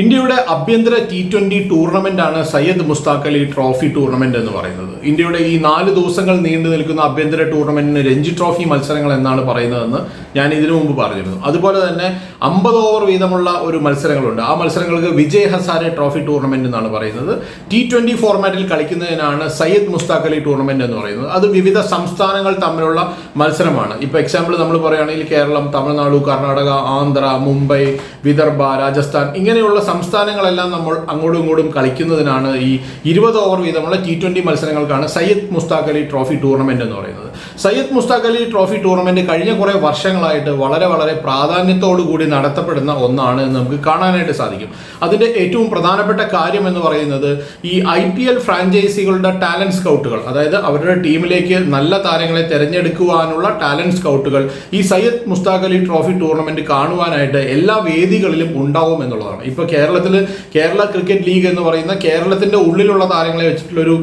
ഇന്ത്യയുടെ അഭ്യന്തര T twenty ആണ് Syed Mushtaq Ali trophy tournament എന്ന് പറയുന്നത്. ഇന്ത്യയുടെ ഈ നാല് ദിവസങ്ങൾ നീണ്ടു നിൽക്കുന്ന അഭ്യന്തര ടൂർണമെന്റിന് രഞ്ജി ട്രോഫി മത്സരങ്ങൾ എന്നാണ് പറയുന്നതെന്ന് ഞാൻ ഇതിനു മുമ്പ് പറഞ്ഞിരുന്നു. അതുപോലെ തന്നെ അമ്പത് ഓവർ വീതമുള്ള ഒരു മത്സരങ്ങളുണ്ട്. ആ മത്സരങ്ങൾക്ക് വിജയ് ഹസാരെ ട്രോഫി ടൂർണമെന്റ് എന്നാണ് പറയുന്നത്. ടി ട്വന്റി ഫോർമാറ്റിൽ കളിക്കുന്നതിനാണ് സയ്യദ് മുസ്താഖ് അലി ടൂർണമെന്റ് എന്ന് പറയുന്നത്. അത് വിവിധ സംസ്ഥാനങ്ങൾ തമ്മിലുള്ള മത്സരമാണ്. ഇപ്പൊ എക്സാമ്പിൾ നമ്മൾ പറയുകയാണെങ്കിൽ കേരളം തമിഴ്നാട് കർണാടക ആന്ധ്ര മുംബൈ വിദർഭ രാജസ്ഥാൻ ഇങ്ങനെയുള്ള സംസ്ഥാനങ്ങളെല്ലാം നമ്മൾ അങ്ങോട്ടും ഇങ്ങോട്ടും കളിക്കുന്നതിനാണ് ഈ ഇരുപത് ഓവർ വീതമുള്ള ടി ട്വന്റി മത്സരങ്ങൾക്കാണ് സയ്യദ് മുസ്താഖ് അലി ട്രോഫി ടൂർണമെന്റ് എന്ന് പറയുന്നത്. സയ്യദ് മുസ്താഖ് അലി ട്രോഫി ടൂർണമെന്റ് കഴിഞ്ഞ കുറേ വർഷങ്ങളായിട്ട് വളരെ വളരെ പ്രാധാന്യത്തോടു കൂടി നടത്തപ്പെടുന്ന ഒന്നാണ് എന്ന് നമുക്ക് കാണാനായിട്ട് സാധിക്കും. അതിന്റെ ഏറ്റവും പ്രധാനപ്പെട്ട കാര്യം എന്ന് പറയുന്നത് ഈ ഐ പി എൽ ഫ്രാഞ്ചൈസികളുടെ ടാലന്റ് സ്കൗട്ടുകൾ അതായത് അവരുടെ ടീമിലേക്ക് നല്ല താരങ്ങളെ തിരഞ്ഞെടുക്കുവാനുള്ള ടാലന്റ് സ്കൗട്ടുകൾ ഈ സയ്യിദ് മുസ്താഖ് അലി ട്രോഫി ടൂർണമെന്റ് കാണുവാനായിട്ട് എല്ലാ വേദികളിലും ഉണ്ടാവും എന്നുള്ളതാണ്. ഇപ്പൊ കേരളത്തിൽ കേരള ക്രിക്കറ്റ് ലീഗ് എന്ന് പറയുന്ന കേരളത്തിന്റെ ഉള്ളിലുള്ള താരങ്ങളെ വെച്ചിട്ടുള്ള ഒരു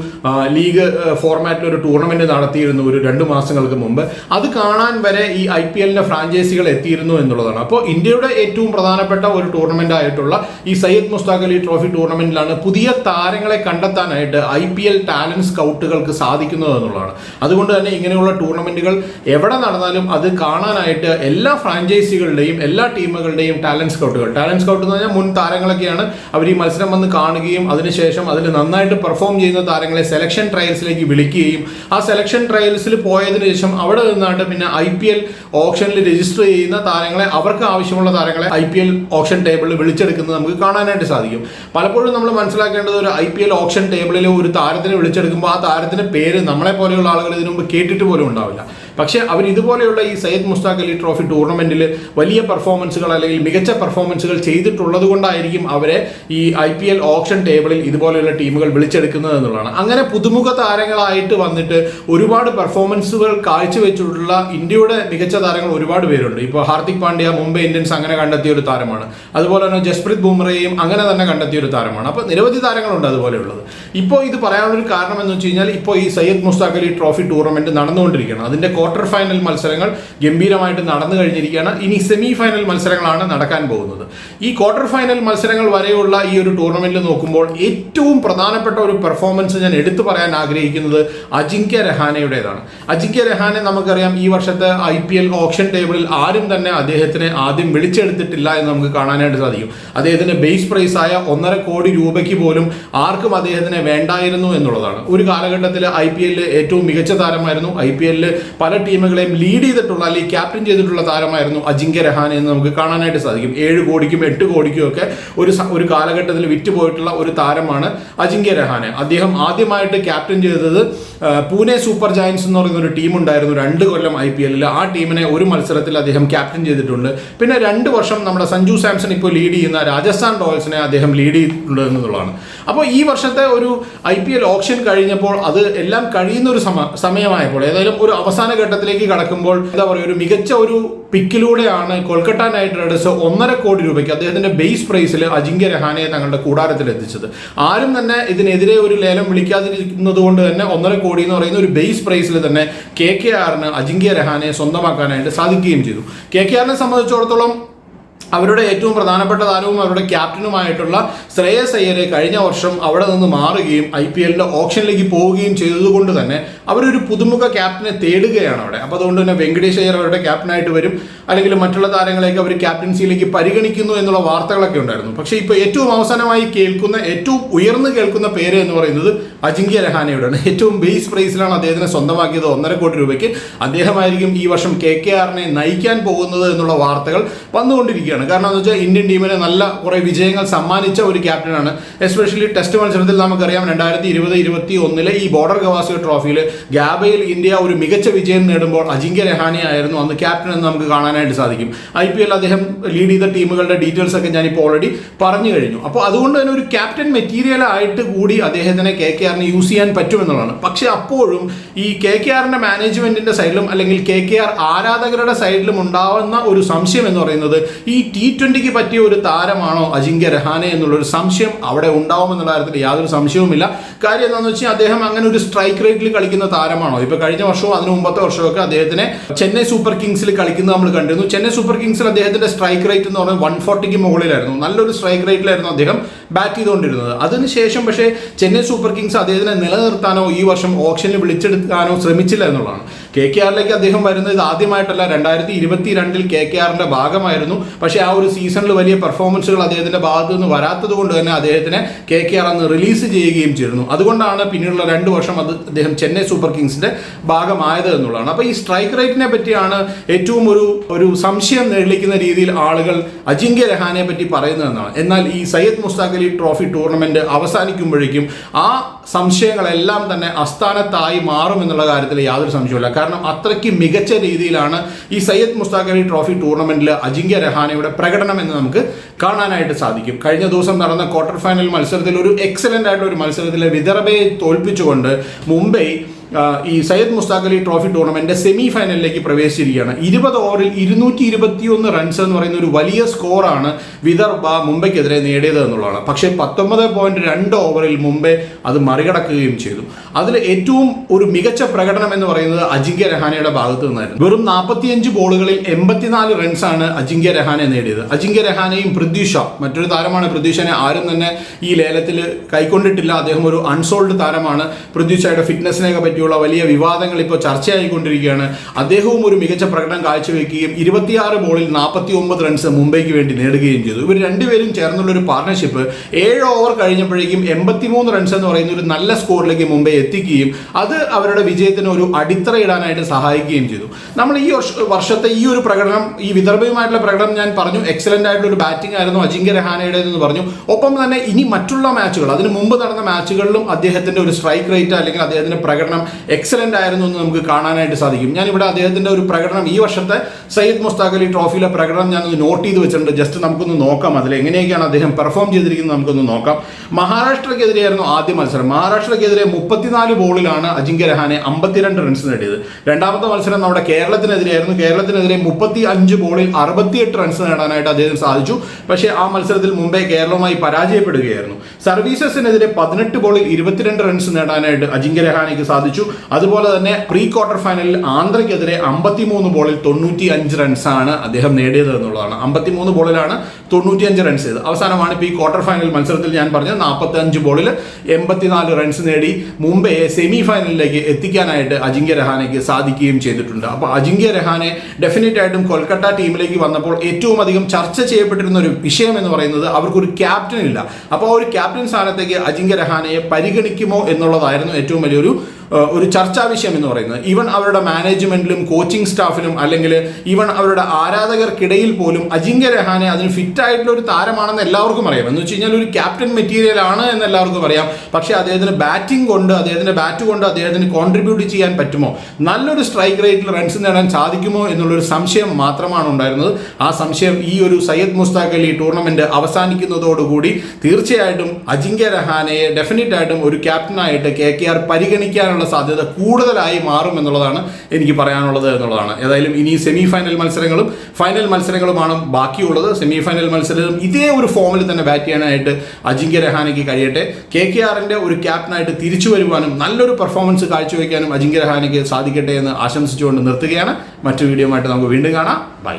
ലീഗ് ഫോർമാറ്റിൽ ഒരു ടൂർണമെന്റ് നടത്തിയിരുന്നു ഒരു രണ്ട് മാസങ്ങൾക്ക് മുമ്പ് അത് കാണാൻ വരെ ഈ ഐ പി എല്ലിന്റെ ഫ്രാഞ്ചൈസികൾ എത്തിയിരുന്നു എന്നുള്ളതാണ്. അപ്പോൾ ഇന്ത്യയുടെ ഏറ്റവും പ്രധാനപ്പെട്ട ഒരു ടൂർണമെന്റ് ആയിട്ടുള്ള ഈ സയ്യദ് മുസ്താഖ് അലി ട്രോഫി ടൂർണമെന്റിലാണ് പുതിയ താരങ്ങളെ കണ്ടെത്താനായിട്ട് ഐ പി എൽ ടാലന്റ് സ്കൗട്ടുകൾക്ക് സാധിക്കുന്നത് എന്നുള്ളതാണ്. അതുകൊണ്ട് തന്നെ ഇങ്ങനെയുള്ള ടൂർണമെന്റുകൾ എവിടെ നടന്നാലും അത് കാണാനായിട്ട് എല്ലാ ഫ്രാഞ്ചൈസികളുടെയും എല്ലാ ടീമുകളുടെയും ടാലന്റ് സ്കൗട്ടുകൾ ടാലന്റ് സ്കൗട്ട് എന്ന് പറഞ്ഞാൽ മുൻ താരങ്ങളൊക്കെയാണ് അവർ ഈ മത്സരം വന്ന് കാണുകയും അതിനുശേഷം അതിൽ നന്നായിട്ട് പെർഫോം ചെയ്യുന്ന താരങ്ങളെ സെലക്ഷൻ ട്രയൽസിലേക്ക് വിളിക്കുകയും ആ സെലക്ഷൻ ട്രയൽസിൽ പോയതിനു ശേഷം അവിടെ നിന്നാണ്ട് പിന്നെ ഐ പി എൽ ഓപ്ഷനിൽ രജിസ്റ്റർ ചെയ്യുന്ന താരങ്ങളെ അവർക്ക് ആവശ്യമുള്ള താരങ്ങളെ ഐ പി എൽ ഓപ്ഷൻ ടേബിളിൽ വിളിച്ചെടുക്കുന്നത് നമുക്ക് കാണാനായിട്ട് സാധിക്കും. പലപ്പോഴും നമ്മൾ മനസ്സിലാക്കേണ്ടത് ഒരു ഐ പി എൽ ഓപ്ഷൻ ടേബിളിൽ ഒരു താരത്തിനെ വിളിച്ചെടുക്കുമ്പോൾ ആ താരത്തിന്റെ പേര് നമ്മളെ പോലെയുള്ള ആളുകൾ ഇതിനു മുമ്പ് കേട്ടിട്ട് പോലും ഉണ്ടാവില്ല. പക്ഷേ അവർ ഇതുപോലെയുള്ള ഈ സയ്യദ് മുസ്താഖ് അലി ട്രോഫി ടൂർണമെന്റിൽ വലിയ പെർഫോമൻസുകൾ അല്ലെങ്കിൽ മികച്ച പെർഫോമൻസുകൾ ചെയ്തിട്ടുള്ളത് കൊണ്ടായിരിക്കും അവരെ ഈ ഐ പി എൽ ഓപ്ഷൻ ടേബിളിൽ ഇതുപോലെയുള്ള ടീമുകൾ വിളിച്ചെടുക്കുന്നത് എന്നുള്ളതാണ്. അങ്ങനെ പുതുമുഖ താരങ്ങളായിട്ട് വന്നിട്ട് ഒരുപാട് പെർഫോമൻസുകൾ കാഴ്ചവെച്ചിട്ടുള്ള ഇന്ത്യയുടെ മികച്ച താരങ്ങൾ ഒരുപാട് പേരുണ്ട്. ഇപ്പോൾ ഹാർദിക് പാണ്ഡ്യ മുംബൈ ഇന്ത്യൻസ് അങ്ങനെ കണ്ടെത്തിയ ഒരു താരമാണ്. അതുപോലെ തന്നെ ജസ്പ്രീത് ബുംറയും അങ്ങനെ തന്നെ കണ്ടെത്തിയ ഒരു താരമാണ്. അപ്പോൾ നിരവധി താരങ്ങളുണ്ട് അതുപോലെയുള്ളത്. ഇപ്പോൾ ഇത് പറയാനുള്ളൊരു കാരണം എന്ന് വെച്ച് കഴിഞ്ഞാൽ ഇപ്പോൾ ഈ സയ്യദ് മുസ്താഖ് അലി ട്രോഫി ടൂർണമെന്റ് നടന്നുകൊണ്ടിരിക്കുകയാണ്. അതിന്റെ ക്വാർട്ടർ ഫൈനൽ മത്സരങ്ങൾ ഗംഭീരമായിട്ട് നടന്നു കഴിഞ്ഞിരിക്കുകയാണ്. ഇനി സെമി ഫൈനൽ മത്സരങ്ങളാണ് നടക്കാൻ പോകുന്നത്. ഈ ക്വാർട്ടർ ഫൈനൽ മത്സരങ്ങൾ വരെയുള്ള ഈ ഒരു ടൂർണമെന്റിൽ നോക്കുമ്പോൾ ഏറ്റവും പ്രധാനപ്പെട്ട ഒരു പെർഫോമൻസ് ഞാൻ എടുത്തു പറയാൻ ആഗ്രഹിക്കുന്നത് അജിങ്ക്യ രഹാനയുടേതാണ്. അജിങ്ക്യ രഹാനെ നമുക്കറിയാം ഈ വർഷത്തെ ഐ പി എൽ ഓപ്ഷൻ ടേബിളിൽ ആരും തന്നെ അദ്ദേഹത്തിനെ ആദ്യം വിളിച്ചെടുത്തിട്ടില്ല എന്ന് നമുക്ക് കാണാനായിട്ട് സാധിക്കും. അദ്ദേഹത്തിന്റെ ബേസ് പ്രൈസ് ആയ ഒന്നര കോടി രൂപയ്ക്ക് പോലും ആർക്കും അദ്ദേഹത്തിനെ വേണ്ടായിരുന്നു എന്നുള്ളതാണ്. ഒരു കാലഘട്ടത്തിൽ ഐ പി എല്ലിൽ ഏറ്റവും മികച്ച താരമായിരുന്നു. ഐ പി എല്ലിൽ പല ടീമുകളെയും ലീഡ് ചെയ്തിട്ടുള്ള അല്ലെങ്കിൽ ക്യാപ്റ്റൻ ചെയ്തിട്ടുള്ള താരമായിരുന്നു അജിങ്ക്യ രഹാനെ എന്ന് നമുക്ക് കാണാനായിട്ട് സാധിക്കും. ഏഴ് കോടിക്കും എട്ട് കോടിക്കും ഒക്കെ ഒരു ഒരു കാലഘട്ടത്തിൽ വിറ്റുപോയിട്ടുള്ള ഒരു താരമാണ് അജിങ്ക്യ രഹാനെ. അദ്ദേഹം ആദ്യമായിട്ട് ക്യാപ്റ്റൻ ചെയ്തത് പൂനെ സൂപ്പർ ജയൻസ് എന്ന് പറയുന്ന ഒരു ടീം ഉണ്ടായിരുന്നു രണ്ട് കൊല്ലം ഐ പി എല്ലിൽ ആ ടീമിനെ ഒരു മത്സരത്തിൽ അദ്ദേഹം ക്യാപ്റ്റൻ ചെയ്തിട്ടുണ്ട്. പിന്നെ രണ്ട് വർഷം നമ്മുടെ സഞ്ജു സാംസൺ ഇപ്പോൾ ലീഡ് ചെയ്യുന്ന രാജസ്ഥാൻ റോയൽസിനെ അദ്ദേഹം ലീഡ് ചെയ്തിട്ടുണ്ട് എന്നുള്ളതാണ്. അപ്പോൾ ഈ വർഷത്തെ ഒരു ഐ പി എൽ ഓപ്ഷൻ കഴിഞ്ഞപ്പോൾ അത് എല്ലാം കഴിയുന്ന ഒരു സമ സമയമായപ്പോൾ ഏതായാലും ഒരു അവസാന ഘട്ടത്തിലേക്ക് കടക്കുമ്പോൾ എന്താ പറയുക ഒരു മികച്ച ഒരു പിക്കിലൂടെയാണ് കൊൽക്കത്ത നൈറ്റ് റൈഡേഴ്സ് ഒന്നര കോടി രൂപയ്ക്ക് അദ്ദേഹത്തിന്റെ ബേസ് പ്രൈസിൽ അജിങ്ക്യ രഹാനെ തങ്ങളുടെ കൂടാരത്തിൽ എത്തിച്ചത്. ആരും തന്നെ ഇതിനെതിരെ ഒരു ലേലം വിളിക്കാതിരിക്കുന്നത് കൊണ്ട് തന്നെ ഒന്നര കോടി എന്ന് പറയുന്ന ഒരു ബേസ് പ്രൈസിൽ തന്നെ കെ കെ ആറിന് അജിങ്ക്യ രഹാനയെ സ്വന്തമാക്കാനായിട്ട് സാധിക്കുകയും ചെയ്തു. കെ കെ ആറിനെ സംബന്ധിച്ചിടത്തോളം അവരുടെ ഏറ്റവും പ്രധാനപ്പെട്ട താരവും അവരുടെ ക്യാപ്റ്റനുമായിട്ടുള്ള ശ്രേയസ് അയ്യരെ കഴിഞ്ഞ വർഷം അവിടെ നിന്ന് മാറുകയും ഐ പി എല്ലിന്റെ ഓപ്ഷനിലേക്ക് പോവുകയും ചെയ്തതുകൊണ്ട് തന്നെ അവരൊരു പുതുമുഖ ക്യാപ്റ്റനെ തേടുകയാണ് അവിടെ. അപ്പോൾ അതുകൊണ്ട് തന്നെ വെങ്കടേഷ് അയ്യർ അവരുടെ ക്യാപ്റ്റനായിട്ട് വരും. അല്ലെങ്കിൽ മറ്റുള്ള താരങ്ങളെയൊക്കെ അവർ ക്യാപ്റ്റൻസിയിലേക്ക് പരിഗണിക്കുന്നു എന്നുള്ള വാർത്തകളൊക്കെ ഉണ്ടായിരുന്നു. പക്ഷേ ഇപ്പോൾ ഏറ്റവും അവസാനമായി കേൾക്കുന്ന ഏറ്റവും ഉയർന്നു കേൾക്കുന്ന പേര് എന്ന് പറയുന്നത് അജിങ്ക്യ രഹാനയുടെയാണ് ഏറ്റവും ബേസ് പ്രൈസിലാണ് അദ്ദേഹത്തിനെ സ്വന്തമാക്കിയത് ഒന്നര കോടി രൂപയ്ക്ക്. അദ്ദേഹമായിരിക്കും ഈ വർഷം കെ കെ ആറിനെ നയിക്കാൻ പോകുന്നത് എന്നുള്ള വാർത്തകൾ വന്നുകൊണ്ടിരിക്കുകയാണ്. കാരണം എന്ന് വെച്ചാൽ ഇന്ത്യൻ ടീമിനെ നല്ല കുറേ വിജയങ്ങൾ സമ്മാനിച്ച ഒരു ക്യാപ്റ്റനാണ്. എസ്പെഷ്യലി ടെസ്റ്റ് മത്സരത്തിൽ നമുക്കറിയാം രണ്ടായിരത്തി ഇരുപത് ഇരുപത്തി ഒന്നിലെ ഈ ബോർഡർ ഗവാസ്കർ ട്രോഫിയിൽ ഗാബയിൽ ഇന്ത്യ ഒരു മികച്ച വിജയം നേടുമ്പോൾ അജിങ്ക്യ രഹാനെ ആയിരുന്നു അന്ന് ക്യാപ്റ്റൻ എന്ന് നമുക്ക് കാണാനായിട്ട് സാധിക്കും. ഐ പി എൽ അദ്ദേഹം ലീഡ് ചെയ്ത ടീമുകളുടെ ഡീറ്റെയിൽസ് ഒക്കെ ഞാനിപ്പോൾ ഓൾറെഡി പറഞ്ഞു കഴിഞ്ഞു. അപ്പോൾ അതുകൊണ്ട് തന്നെ ഒരു ക്യാപ്റ്റൻ മെറ്റീരിയൽ ആയിട്ട് കൂടി അദ്ദേഹത്തിനെ കെ കെ ആറിന് യൂസ് ചെയ്യാൻ പറ്റുമെന്നുള്ളതാണ്. പക്ഷേ അപ്പോഴും ഈ കെ കെ ആറിന്റെ മാനേജ്മെന്റിന്റെ സൈഡിലും അല്ലെങ്കിൽ കെ കെ ആർ ആരാധകരുടെ സൈഡിലും ഉണ്ടാവുന്ന ഒരു സംശയം എന്ന് പറയുന്നത് ഈ ടി ട്വന്റിക്ക് പറ്റിയ ഒരു താരമാണോ അജിങ്ക്യ രഹാനെ എന്നുള്ളൊരു സംശയം അവിടെ ഉണ്ടാവുമെന്നുള്ള കാര്യത്തിൽ യാതൊരു സംശയവുമില്ല. കാര്യം എന്താണെന്ന് വെച്ചാൽ അദ്ദേഹം അങ്ങനെ ഒരു സ്ട്രൈക്ക് റേറ്റിൽ കളിക്കുന്ന താരമാണോ? ഇപ്പോൾ കഴിഞ്ഞ വർഷവും അതിന് മുമ്പത്തെ വർഷമൊക്കെ അദ്ദേഹത്തിനെ ചെന്നൈ സൂപ്പർ കിങ്സിൽ കളിക്കുന്നത് നമ്മൾ കണ്ടിരുന്നു. ചെന്നൈ സൂപ്പർ കിങ്സിൽ അദ്ദേഹത്തിന്റെ സ്ട്രൈക്ക് റേറ്റ് എന്ന് പറഞ്ഞാൽ വൺ ഫോർട്ടിക്ക് മുകളിലായിരുന്നു. നല്ലൊരു സ്ട്രൈക്ക് റേറ്റിലായിരുന്നു അദ്ദേഹം. ബാറ്റ് ചെയ്തുകൊണ്ടിരുന്നത്. അതിനുശേഷം പക്ഷേ ചെന്നൈ സൂപ്പർ കിങ്സ് അദ്ദേഹത്തിനെ നിലനിർത്താനോ ഈ വർഷം ഓപ്ഷനിൽ വിളിച്ചെടുക്കാനോ ശ്രമിച്ചില്ല എന്നുള്ളതാണ്. കെ കെ ആറിലേക്ക് അദ്ദേഹം വരുന്നത് ആദ്യമായിട്ടല്ല രണ്ടായിരത്തി ഇരുപത്തി രണ്ടിൽ കെ കെ ആറിന്റെ ഭാഗമായിരുന്നു. പക്ഷേ ആ ഒരു സീസണിൽ വലിയ പെർഫോമൻസുകൾ അദ്ദേഹത്തിന്റെ ഭാഗത്തു നിന്ന് വരാത്തത് കൊണ്ട് തന്നെ അദ്ദേഹത്തിനെ കെ കെ ആർ അന്ന് റിലീസ് ചെയ്യുകയും ചെയ്തിരുന്നു. അതുകൊണ്ടാണ് പിന്നീടുള്ള രണ്ട് വർഷം അത് അദ്ദേഹം ചെന്നൈ സൂപ്പർ കിങ്സിന്റെ ഭാഗമായത് എന്നുള്ളതാണ്. അപ്പോൾ ഈ സ്ട്രൈക്ക് റേറ്റിനെ പറ്റിയാണ് ഏറ്റവും ഒരു ഒരു സംശയം നേടിക്കുന്ന രീതിയിൽ ആളുകൾ അജിങ്ക്യ രഹാനെ പറ്റി പറയുന്നതെന്നാണ് എന്നാൽ ഈ സയ്യദ് മുസ്താഖ് അലി ട്രോഫി ടൂർണമെന്റ് അവസാനിക്കുമ്പോഴേക്കും ആ സംശയങ്ങളെല്ലാം തന്നെ അസ്ഥാനത്തായി മാറും എന്നുള്ള കാര്യത്തിൽ യാതൊരു സംശയമില്ല കാരണം അത്രയ്ക്ക് മികച്ച രീതിയിലാണ് ഈ സയ്യദ് മുസ്താഖ് അലി ട്രോഫി ടൂർണമെന്റിൽ അജിങ്ക്യ രഹാനയുടെ പ്രകടനം എന്ന് നമുക്ക് കാണാനായിട്ട് സാധിക്കും. കഴിഞ്ഞ ദിവസം നടന്ന ക്വാർട്ടർ ഫൈനൽ മത്സരത്തിൽ ഒരു എക്സലന്റ് ആയിട്ടുള്ള ഒരു മത്സരത്തിൽ വിദർഭയെ തോൽപ്പിച്ചുകൊണ്ട് മുംബൈ ഈ Syed Mushtaq Ali trophy tournament semi ഫൈനലിലേക്ക് പ്രവേശിച്ചിരിക്കുകയാണ്. ഇരുപത് ഓവറിൽ ഇരുന്നൂറ്റി ഇരുപത്തിയൊന്ന് റൺസ് എന്ന് പറയുന്ന ഒരു വലിയ സ്കോറാണ് വിദർഭ മുംബൈക്കെതിരെ നേടിയത് എന്നുള്ളതാണ്. പക്ഷേ പത്തൊമ്പത് പോയിന്റ് രണ്ട് ഓവറിൽ മുംബൈ അത് മറികടക്കുകയും ചെയ്തു. അതിൽ ഏറ്റവും ഒരു മികച്ച പ്രകടനം എന്ന് പറയുന്നത് അജിങ്ക്യ രഹാനയുടെ ഭാഗത്തു നിന്നായിരുന്നു. വെറും നാൽപ്പത്തിയഞ്ച് ബോളുകളിൽ എൺപത്തിനാല് റൺസാണ് അജിങ്ക്യ രഹാനെ നേടിയത്. അജിങ്ക്യ രഹാനെയും പൃഥ്വി ഷാ മറ്റൊരു താരമാണ് പൃഥ്വി ഷാനെ ആരും തന്നെ ഈ ലേലത്തിൽ കൈക്കൊണ്ടിട്ടില്ല. അദ്ദേഹം ഒരു അൺസോൾഡ് താരമാണ്. പൃഥ്വി ഷായുടെ ഫിറ്റ്നസിനെയൊക്കെ പറ്റിയുള്ള വലിയ വിവാദങ്ങൾ ഇപ്പോൾ ചർച്ചയായിക്കൊണ്ടിരിക്കുകയാണ്. അദ്ദേഹവും ഒരു മികച്ച പ്രകടനം കാഴ്ചവെക്കുകയും ഇരുപത്തിയാറ് ബോളിൽ നാൽപ്പത്തി ഒമ്പത് റൺസ് മുംബൈക്ക് വേണ്ടി നേടുകയും ചെയ്തു. ഇവർ രണ്ടുപേരും ചേർന്നുള്ള ഒരു പാർട്ണർഷിപ്പ് ഏഴ് ഓവർ കഴിഞ്ഞപ്പോഴേക്കും എൺപത്തിമൂന്ന് റൺസ് എന്ന് പറയുന്ന ഒരു നല്ല സ്കോറിലേക്ക് മുംബൈ എത്തിക്കുകയും അത് അവരുടെ വിജയത്തിന് ഒരു അടിത്തറ ഇടാനായിട്ട് സഹായിക്കുകയും ചെയ്തു. നമ്മൾ ഈ വർഷത്തെ ഈ ഒരു പ്രകടനം ഈ വിദർഭയുമായിട്ടുള്ള പ്രകടനം ഞാൻ പറഞ്ഞു. എക്സലന്റ് ആയിട്ടുള്ള ഒരു ബാറ്റിംഗ് ആയിരുന്നു. അജിങ്ക്യ രഹാനയുടെ എന്ന് പറഞ്ഞു. ഒപ്പം തന്നെ ഇനി മറ്റുള്ള മാച്ചുകൾ അതിന് മുമ്പ് നടന്ന മാച്ചുകളിലും അദ്ദേഹത്തിന്റെ ഒരു സ്ട്രൈക്ക് റേറ്റ് അല്ലെങ്കിൽ അദ്ദേഹത്തിന്റെ പ്രകടനം എക്സലന്റ് ആയിരുന്നു എന്ന് നമുക്ക് കാണാനായിട്ട് സാധിക്കും. ഞാൻ ഇവിടെ അദ്ദേഹത്തിന്റെ ഒരു പ്രകടനം ഈ വർഷത്തെ സയ്യിദ് മുസ്താഖ് അലി ട്രോഫിയിലെ പ്രകടനം ഞാൻ ഒന്ന് നോട്ട് ചെയ്ത് വെച്ചിട്ടുണ്ട്. ജസ്റ്റ് നമുക്കൊന്ന് നോക്കാം അതിൽ എങ്ങനെയൊക്കെയാണ് അദ്ദേഹം പെർഫോം ചെയ്തിരിക്കുന്നത് നമുക്കൊന്ന് നോക്കാം. മഹാരാഷ്ട്രക്കെതിരെയായിരുന്നു ആദ്യ മത്സരം. മഹാരാഷ്ട്രക്കെതിരെ മുപ്പത്തിനാല് ബോളിലാണ് അജിങ്ക്യ രഹാനെ അമ്പത്തിരണ്ട് റൺസ് നേടിയത്. രണ്ടാമത്തെ മത്സരം നമ്മുടെ കേരളത്തിനെതിരെയായിരുന്നു. കേരളത്തിനെതിരെ മുപ്പത്തി അഞ്ച് ബോളിൽ അറുപത്തിയെട്ട് റൺസ് നേടാനായിട്ട് അദ്ദേഹം സാധിച്ചു. പക്ഷേ ആ മത്സരത്തിൽ മുംബൈ കേരളവുമായി പരാജയപ്പെടുകയായിരുന്നു. സർവീസസിനെതിരെ പതിനെട്ട് ബോളിൽ ഇരുപത്തിരണ്ട് റൺസ് നേടാനായിട്ട് അജിങ്ക്യ രഹാനയ്ക്ക് സാധിച്ചു. അതുപോലെ തന്നെ പ്രീ ക്വാർട്ടർ ഫൈനലിൽ ആന്ധ്രയ്ക്കെതിരെ അമ്പത്തിമൂന്ന് ബോളിൽ തൊണ്ണൂറ്റി അഞ്ച് റൺസാണ് അദ്ദേഹം നേടിയത് എന്നുള്ളതാണ്. അമ്പത്തിമൂന്ന് ബോളിലാണ് തൊണ്ണൂറ്റി അഞ്ച് റൺസ് ചെയ്തത്. അവസാനമാണ് ഇപ്പോൾ ഈ ക്വാർട്ടർ ഫൈനൽ മത്സരത്തിൽ ഞാൻ പറഞ്ഞത് നാൽപ്പത്തി അഞ്ച് ബോളിൽ എൺപത്തിനാല് റൺസ് നേടി മുംബൈയെ സെമി ഫൈനലിലേക്ക് എത്തിക്കാനായിട്ട് അജിങ്ക്യ രഹാനയ്ക്ക് സാധിക്കുകയും ചെയ്തിട്ടുണ്ട്. അപ്പോൾ അജിങ്ക്യ രഹാനെ ഡെഫിനറ്റ് ആയിട്ടും കൊൽക്കത്ത ടീമിലേക്ക് വന്നപ്പോൾ ഏറ്റവും അധികം ചർച്ച ചെയ്യപ്പെട്ടിരുന്ന ഒരു വിഷയം എന്ന് പറയുന്നത് അവർക്കൊരു ക്യാപ്റ്റൻ ഇല്ല. അപ്പോൾ ആ ഒരു ക്യാപ്റ്റൻ സ്ഥാനത്തേക്ക് അജിങ്ക്യ രഹാനയെ പരിഗണിക്കുമോ എന്നുള്ളതായിരുന്നു ഏറ്റവും വലിയൊരു ഒരു ചർച്ചാ വിഷയം എന്ന് പറയുന്നത്. ഈവൻ അവരുടെ മാനേജ്മെന്റിലും കോച്ചിങ് സ്റ്റാഫിലും അല്ലെങ്കിൽ ഈവൻ അവരുടെ ആരാധകർക്കിടയിൽ പോലും അജിങ്ക്യ രഹാനെ അതിന് ഫിറ്റ് ആയിട്ടുള്ള ഒരു താരമാണെന്ന് എല്ലാവർക്കും അറിയാം. എന്ന് വെച്ച് കഴിഞ്ഞാൽ ഒരു ക്യാപ്റ്റൻ മെറ്റീരിയൽ ആണ് എന്ന് എല്ലാവർക്കും അറിയാം. പക്ഷേ അദ്ദേഹത്തിന് ബാറ്റിംഗ് കൊണ്ട് അദ്ദേഹത്തിന്റെ ബാറ്റ് കൊണ്ട് അദ്ദേഹത്തിന് കോൺട്രിബ്യൂട്ട് ചെയ്യാൻ പറ്റുമോ? നല്ലൊരു സ്ട്രൈക്ക് റേറ്റിൽ റൺസ് നേടാൻ സാധിക്കുമോ എന്നുള്ളൊരു സംശയം മാത്രമാണ് ഉണ്ടായിരുന്നത്. ആ സംശയം ഈ ഒരു സയ്യദ് മുസ്താഖ് അലി ടൂർണമെന്റ് അവസാനിക്കുന്നതോടുകൂടി തീർച്ചയായിട്ടും അജിങ്ക്യ രഹാനെ ഡെഫിനറ്റ് ആയിട്ടും ഒരു ക്യാപ്റ്റനായിട്ട് കെ കെ ആർ പരിഗണിക്കാനുള്ള സാധ്യത കൂടുതലായി മാറും എന്നുള്ളതാണ് എനിക്ക് പറയാനുള്ളത് എന്നുള്ളതാണ്. ഏതായാലും ഇനി സെമി ഫൈനൽ മത്സരങ്ങളും ഫൈനൽ മത്സരങ്ങളുമാണ് ബാക്കിയുള്ളത്. സെമി ഫൈനൽ മത്സരവും ഇതേ ഒരു ഫോമിൽ തന്നെ ബാറ്റ് ചെയ്യാനായിട്ട് അജിങ്ക്യ രഹാനയ്ക്ക് കഴിയട്ടെ. കെ കെ ആറിന്റെ ഒരു ക്യാപ്റ്റനായിട്ട് തിരിച്ചു വരുവാനും നല്ലൊരു പെർഫോമൻസ് കാഴ്ചവെക്കാനും അജിങ്ക്യ രഹാനയ്ക്ക് സാധിക്കട്ടെ എന്ന് ആശംസിച്ചുകൊണ്ട് നിർത്തുകയാണ്. മറ്റു വീഡിയോ ആയിട്ട് നമുക്ക് വീണ്ടും കാണാം. ബൈ